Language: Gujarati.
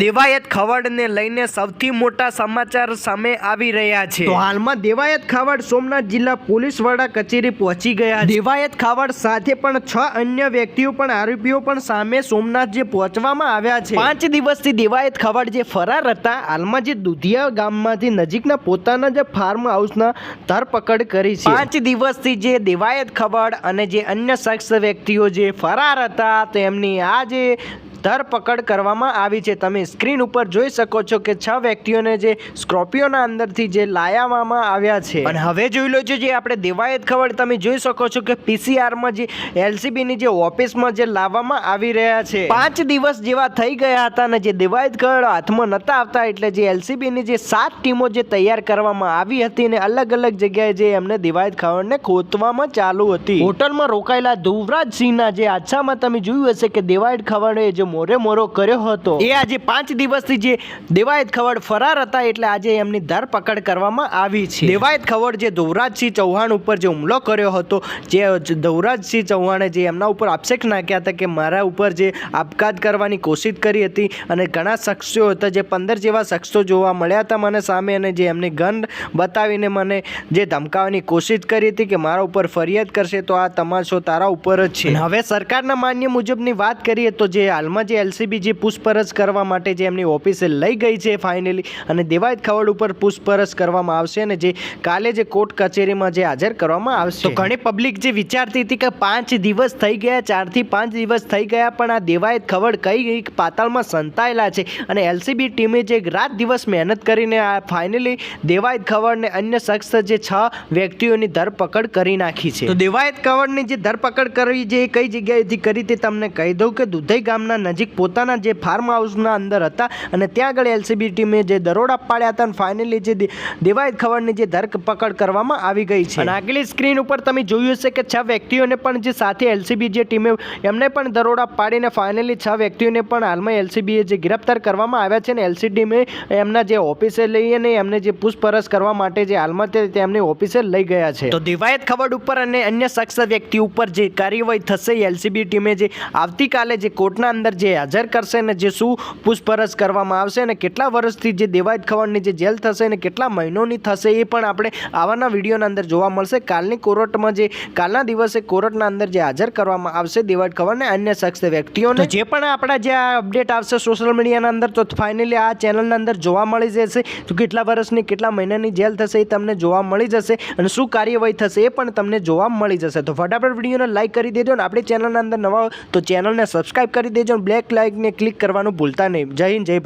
દેવાયત ખવડને લઈને સૌથી મોટા સમાચાર સામે આવી રહ્યા છે. તો હાલમાં દેવાયત ખાવડ સોમનાથ જિલ્લા પોલીસ વડા કચેરી પહોંચી ગયા દેવાયત ખાવડ સાથે પણ છ અન્ય વ્યક્તિઓ પણ આરોપીઓ પણ સામે સોમનાથ જે પહોંચવામાં આવ્યા છે. પાંચ દિવસથી દેવાયત ખાવડ જે ફરાર હતા હાલમાં જે દુધિયા ગામમાંથી નજીકના પોતાના જે ફાર્મ હાઉસના ધરપકડ કરી છે. પાંચ દિવસથી જે દેવાયત ખવડ અને જે અન્ય શખ્સ વ્યક્તિઓ જે ફરાર હતા તેમની આ જે ધરપકડ કરવામાં આવી છે. તમે સ્ક્રીન ઉપર જોઈ શકો છો કે છ વ્યક્તિઓને જે સ્કોર્પિયોના અંદરથી જે લાયાવામાં આવ્યા છે. અને હવે જોઈ લો છો જે આપણે દેવાયત ખબર તમે જોઈ શકો છો કે પીસીઆરમાં જે એલસીબીની જે ઓફિસમાં જે લાવવામાં આવી રહ્યા છે. પાંચ દિવસ જેવા થઈ ગયા હતા અને જે દેવાયત ખબર હાથમાં નહોતા આવતા એટલે જે એલસીબીની જે સાત ટીમો જે તૈયાર કરવામાં આવી હતી ને અલગ અલગ જગ્યાએ જે એમને દિવાયત ખવડને ખોતવામાં ચાલુ હતી. હોટલમાં રોકાયેલા ધુવરાજસિંહના જે આછામાં તમે જોયું હશે કે દિવાયત ખવડે જે મોરે મોરો કર્યો હતો. એ આજે પાંચ દિવસથી જે દેવાયત ખવડ ફરાર હતા એટલે આજે એમની ધરપકડ કરવામાં આવી છે. દેવાયત ખવડ જે ધુવરાજસિંહ ચૌહાણ ઉપર જે હુમલો કર્યો હતો જે ધુવરાજસિંહ ચૌહાણે જે એમના ઉપર આક્ષેપ નાખ્યા હતા કે મારા ઉપર જે આપઘાત કરવાની કોશિશ કરી હતી અને ઘણા શખ્સો હતા જે પંદર જેવા શખ્સો જોવા મળ્યા હતા મને સામે અને જે એમની ગન બતાવીને મને જે ધમકાવવાની કોશિશ કરી હતી કે મારા ઉપર ફરિયાદ કરશે તો આ તમાશો તારા ઉપર જ છે. હવે સરકારના માન્ય મુજબની વાત કરીએ તો જે હાલમાં જે એલસીબી જે પૂછપરછ કરવા માટે જે એમની ઓફિસે લઈ ગઈ છે ફાઇનલી અને દેવાયત ખવડ ઉપર પૂછપરછ કરવામાં આવશે અને જે કાલે જે કોર્ટ કચેરીમાં જે હાજર કરવામાં આવશે. તો ઘણી પબ્લિક જે વિચારતી હતી કે પાંચ દિવસ થઈ ગયા ચારથી પાંચ દિવસ થઈ ગયા પણ આ દેવાયત ખવડ કઈ કઈ પાતાળમાં સંતાયેલા છે અને એલસીબી ટીમે જે રાત દિવસ મહેનત કરીને આ ફાઇનલી દેવાયત ખવડને અન્ય શખ્સ જે છ વ્યક્તિઓની ધરપકડ કરી નાખી છે. તો દેવાયત ખવડની જે ધરપકડ કરવી જે કઈ જગ્યાએથી કરી તે તમને કહી દઉં કે દુધઈ ગામના નજીક પોતાના જે ફાર્મ હાઉસના અંદર હતા અને ત્યાં આગળ એલસીબી ટીમે જે દરોડા પાડ્યા હતા અને ફાઇનલી જે દેવાયત ખવડની જે ધરપકડ કરવામાં આવી ગઈ છે. અને આગલી સ્ક્રીન ઉપર તમે જોયું હશે કે છ વ્યક્તિઓને પણ જે સાથે એલસીબી જે ટીમે એમને પણ દરોડા પાડીને ફાઇનલી છ વ્યક્તિઓને પણ હાલમાં એલસીબીએ જે ગિરફ્તાર કરવામાં આવ્યા છે ને એલસીડીમે એમના જે ઓફિસે લઈ અને એમને જે પૂછપરછ કરવા માટે જે હાલમાં તે તેમની ઓફિસે લઈ ગયા છે. તો દિવાયત ખવડ ઉપર અને અન્ય શખ્સ વ્યક્તિ ઉપર જે કાર્યવાહી થશે એલસીબી ટીમે જે આવતીકાલે જે કોર્ટના અંદર જે હાજર કરશે ને જે શું પૂછપરછ કરવામાં આવશે અને કેટલા વર્ષથી જે દેવાયત ખવડની જે જેલ થશે ને કેટલા મહિનોની થશે એ પણ આપણે આવાના વિડીયોના અંદર જોવા મળશે. કાલની કોર્ટમાં જે, કાલના દિવસે કોર્ટના અંદર જે હાજર કરવામાં આવશે દેવાયત ખવડને અન્ય શખ્સ વ્યક્તિઓને જે પણ આપણા જે આ અપડેટ આવશે સોશિયલ મીડિયાના અંદર તો ફાઇનલી આ ચેનલના અંદર જોવા મળી જશે. તો કેટલા વર્ષની, કેટલા મહિનાની જેલ થશે એ તમને જોવા મળી જશે અને શું કાર્યવાહી થશે એ પણ તમને જોવા મળી જશે. તો ફટાફટ વિડીયોને લાઇક કરી દેજો અને આપણી ચેનલના અંદર નવા તો ચેનલને સબસ્ક્રાઈબ કરી દેજો અને બ્લેક લાઇકને ક્લિક કરવાનું ભૂલતા નહીં. જય હિન્દ જય ભારત.